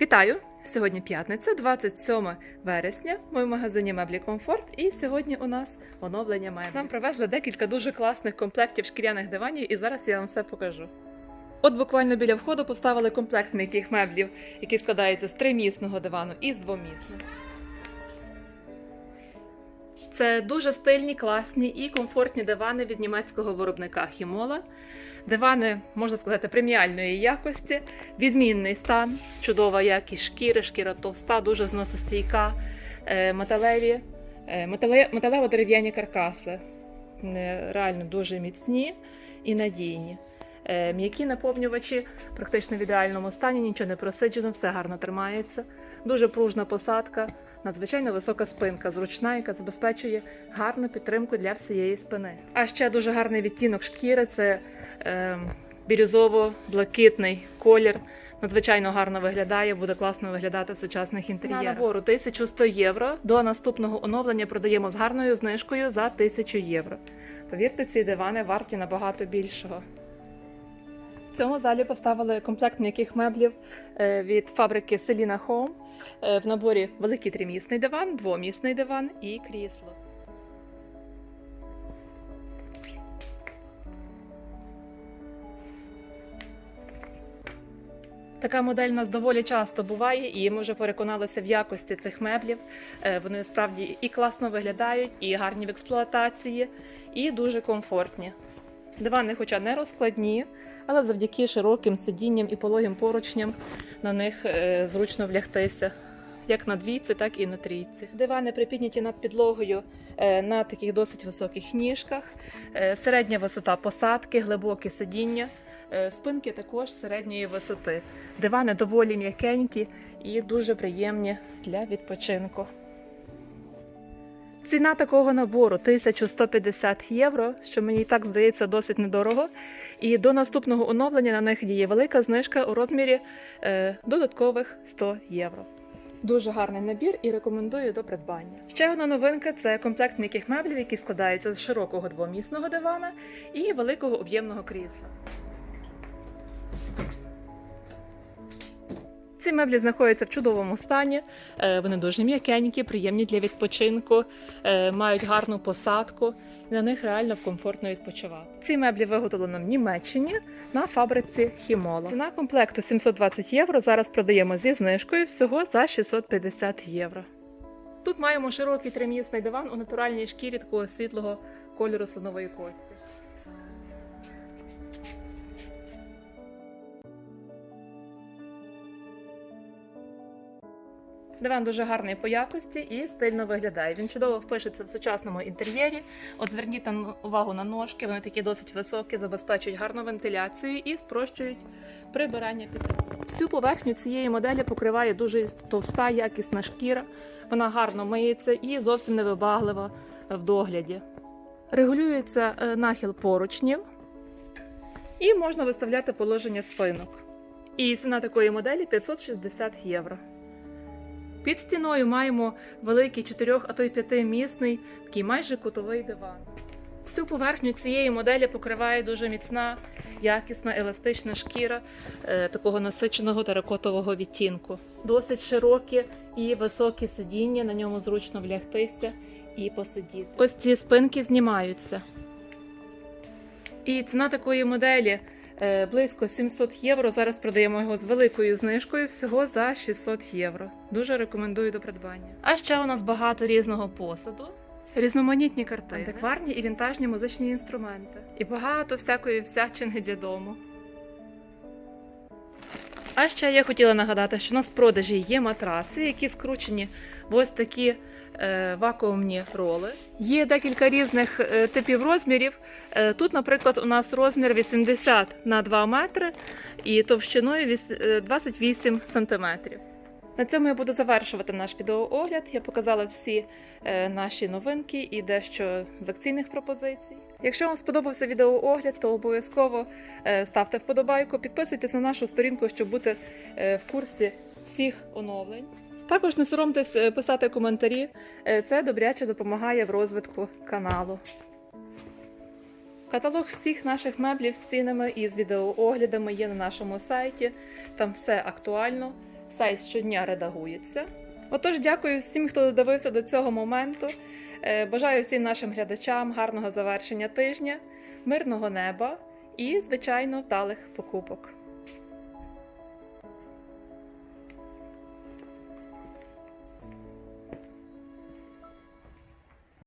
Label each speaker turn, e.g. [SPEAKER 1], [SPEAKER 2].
[SPEAKER 1] Вітаю! Сьогодні п'ятниця, 27 вересня. Ми в магазині Меблі Комфорт. І сьогодні у нас оновлення меблів. Нам привезли декілька дуже класних комплектів шкіряних диванів, і зараз я вам все покажу. От буквально біля входу поставили комплект м'яких меблів, який складається з тримісного дивану і з двомісного. Це дуже стильні, класні і комфортні дивани від німецького виробника Хімола. Дивани, можна сказати, преміальної якості, відмінний стан, чудова якість шкіри, шкіра товста, дуже зносостійка, е, металеві, е, металево-дерев'яні каркаси. Е, Реально дуже міцні і надійні. М'які наповнювачі практично в ідеальному стані, нічого не просиджено, все гарно тримається. Дуже пружна посадка, надзвичайно висока спинка, зручна, яка забезпечує гарну підтримку для всієї спини. А ще дуже гарний відтінок шкіри це е, бірюзово-блакитний колір. Надзвичайно гарно виглядає, буде класно виглядати в сучасних інтер'єрах. На набору 1100 євро. До наступного оновлення продаємо з гарною знижкою за 1000 євро. Повірте, ці дивани варті набагато більшого. В цьому залі поставили комплект м'яких меблів е, від фабрики Selina Home. Е, В наборі великий тримісний диван, двомісний диван і крісло. Така модель у нас доволі часто буває, і ми вже переконалися в якості цих меблів. Е, Вони справді і класно виглядають, і гарні в експлуатації, і дуже комфортні. Дивани, хоча не розкладні, але завдяки широким сидінням і пологим поручням на них е, зручно влягтися. Як на двійці, так і на трійці. Дивани припідняті над підлогою е, на таких досить високих ніжках, Е, середня висота посадки, глибоке сидіння, спинки також середньої висоти. Дивани доволі м'якенькі і дуже приємні для відпочинку. Ціна такого набору 1150 євро, що мені так здається досить недорого. І до наступного оновлення на них діє велика знижка у розмірі е, додаткових 100 євро. Дуже гарний набір і рекомендую до придбання. Ще одна новинка це комплект м'яких меблів, який складається з широкого двомісного дивана і великого об'ємного крісла. Ці меблі знаходяться в чудовому стані. Е, Вони дуже м'якенькі, приємні для відпочинку, е, мають гарну посадку. І на них реально комфортно відпочивати. Ці меблі виготовлено в Німеччині на фабриці Хімола. Ціна комплекту 720 євро. Зараз продаємо зі знижкою всього за 650 євро. Тут маємо широкий тримісний диван у натуральній шкірі такого світлого кольору слонової кості. Диван дуже гарний по якості і стильно виглядає. Він чудово впишеться в сучасному інтер'єрі. От зверніть увагу на ножки, вони такі досить високі, забезпечують гарну вентиляцію і спрощують прибирання під. Всю поверхню цієї моделі покриває дуже товста, якісна шкіра. Вона гарно миється і зовсім не вибаглива в догляді. Регулюється е, нахил поручнів і можна виставляти положення спинок. І ціна такої моделі 560 євро. Під стіною маємо великий 4, а то й 5-місний, такий майже кутовий диван. Всю поверхню цієї моделі покриває дуже міцна, якісна, еластична шкіра е, такого насиченого теракотового відтінку. Досить широкі і високі сидіння, на ньому зручно влягтися і посидіти. Ось ці спинки знімаються. І ціна такої моделі близько 700 євро. Зараз продаємо його з великою знижкою всього за 600 євро. Дуже рекомендую до придбання. А ще у нас багато різного посуду. Різноманітні картини, антикварні і вінтажні музичні інструменти. І багато всякої всячини для дому. А ще я хотіла нагадати, що у нас в продажі є матраси, які скручені в ось такі е, вакуумні роли. Є декілька різних е, типів розмірів. Е, тут, наприклад, у нас розмір 80 на 2 метри і товщиною е, 28 сантиметрів. На цьому я буду завершувати наш відеоогляд. Я показала всі е, наші новинки і дещо з акційних пропозицій. Якщо вам сподобався відеоогляд, то обов'язково е, ставте вподобайку, підписуйтесь на нашу сторінку, щоб бути е, в курсі всіх оновлень. Також не соромтесь е, писати коментарі. Е, Це добряче допомагає в розвитку каналу. Каталог всіх наших меблів з цінами і з відеооглядами є на нашому сайті. Там все актуально, сайт щодня редагується. Отож, дякую всім, хто додивився до цього моменту. Е, Бажаю всім нашим глядачам гарного завершення тижня, мирного неба і, звичайно, вдалих покупок.